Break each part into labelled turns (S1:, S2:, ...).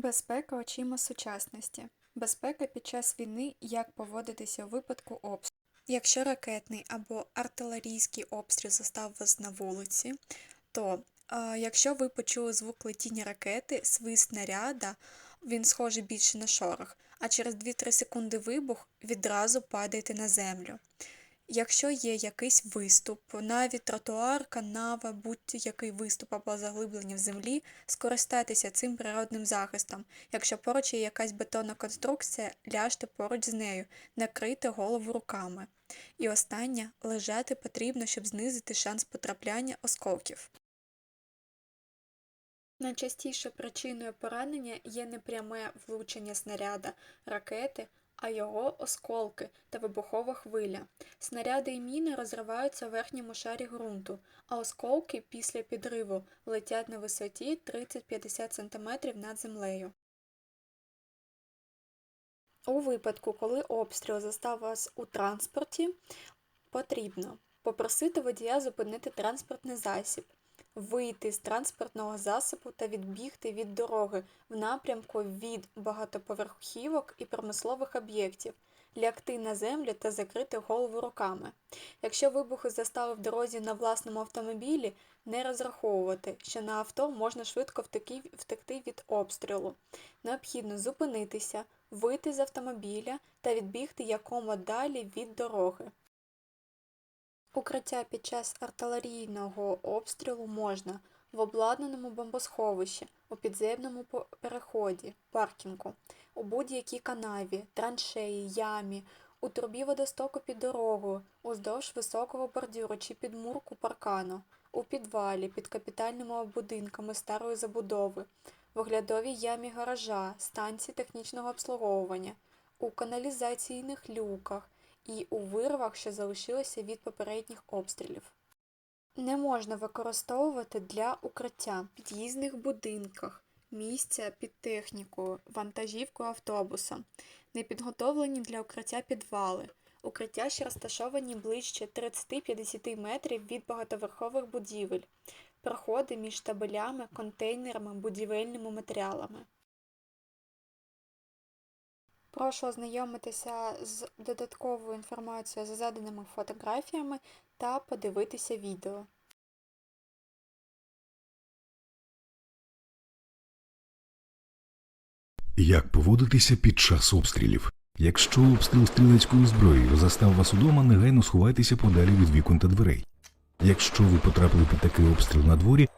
S1: Безпека очима сучасності. Безпека під час війни, як поводитися у випадку обстрілу. Якщо ракетний або артилерійський обстріл застав вас на вулиці, то е, якщо ви почули звук летіння ракети, свист снаряда, він схожий більше на шорох, а через 2-3 секунди вибух відразу падаєте на землю. Якщо є якийсь виступ, навіть тротуар, канава, будь-який виступ або заглиблення в землі, скористайтеся цим природним захистом. Якщо поруч є якась бетонна конструкція, ляжте поруч з нею, накрийте голову руками. І останнє лежати потрібно, щоб знизити шанс потрапляння осколків. Найчастіше причиною поранення є не пряме влучення снаряда ракети, а його осколки та вибухова хвиля. Снаряди і міни розриваються у верхньому шарі ґрунту, а осколки після підриву летять на висоті 30-50 см над землею. У випадку, коли обстріл застав вас у транспорті, потрібно попросити водія зупинити транспортний засіб, вийти з транспортного засобу та відбігти від дороги в напрямку від багатоповерхівок і промислових об'єктів, лягти на землю та закрити голову руками. Якщо вибухи застали в дорозі на власному автомобілі, не розраховувати, що на авто можна швидко втекти від обстрілу. Необхідно зупинитися, вийти з автомобіля та відбігти якомо далі від дороги. Укриття під час артилерійного обстрілу можна в обладнаному бомбосховищі, у підземному переході, паркінгу, у будь-якій канаві, траншеї, ямі, у трубі водостоку під дорогою, уздовж високого бордюру чи під мурку паркану, у підвалі, під капітальними будинками старої забудови, в оглядовій ямі гаража, станції технічного обслуговування, у каналізаційних люках і у вирвах, що залишилися від попередніх обстрілів. Не можна використовувати для укриття в під'їзних будинках, місця під технікою, вантажівку автобуса, не підготовлені для укриття підвали, укриття, що розташовані ближче 30-50 метрів від багатоверхових будівель, проходи між штабелями, контейнерами, будівельними матеріалами. Прошу ознайомитися з додатковою інформацією за заданими фотографіями та подивитися відео.
S2: Як поводитися під час обстрілів? Якщо обстріл стрілецькою зброєю застав вас удома, негайно сховайтеся подалі від вікон та дверей. Якщо ви потрапили під такий обстріл на дворі,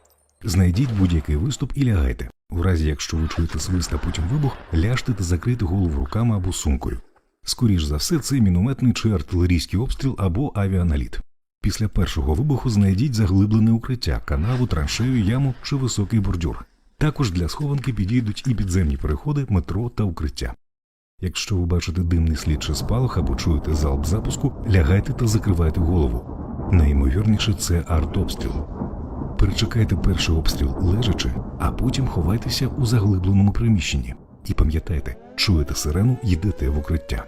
S2: знайдіть будь-який виступ і лягайте. У разі, якщо ви чуєте свист, а потім вибух, ляжте та закрийте голову руками або сумкою. Скоріш за все, це мінометний чи артилерійський обстріл або авіаналіт. Після першого вибуху знайдіть заглиблене укриття, канаву, траншею, яму чи високий бордюр. Також для схованки підійдуть і підземні переходи, метро та укриття. Якщо ви бачите димний слід чи спалах або чуєте залп запуску, лягайте та закривайте голову. Найімовірніше це артобстріл. Перечекайте перший обстріл лежачи, а потім ховайтеся у заглибленому приміщенні. І пам'ятайте, чуєте сирену, йдете в укриття.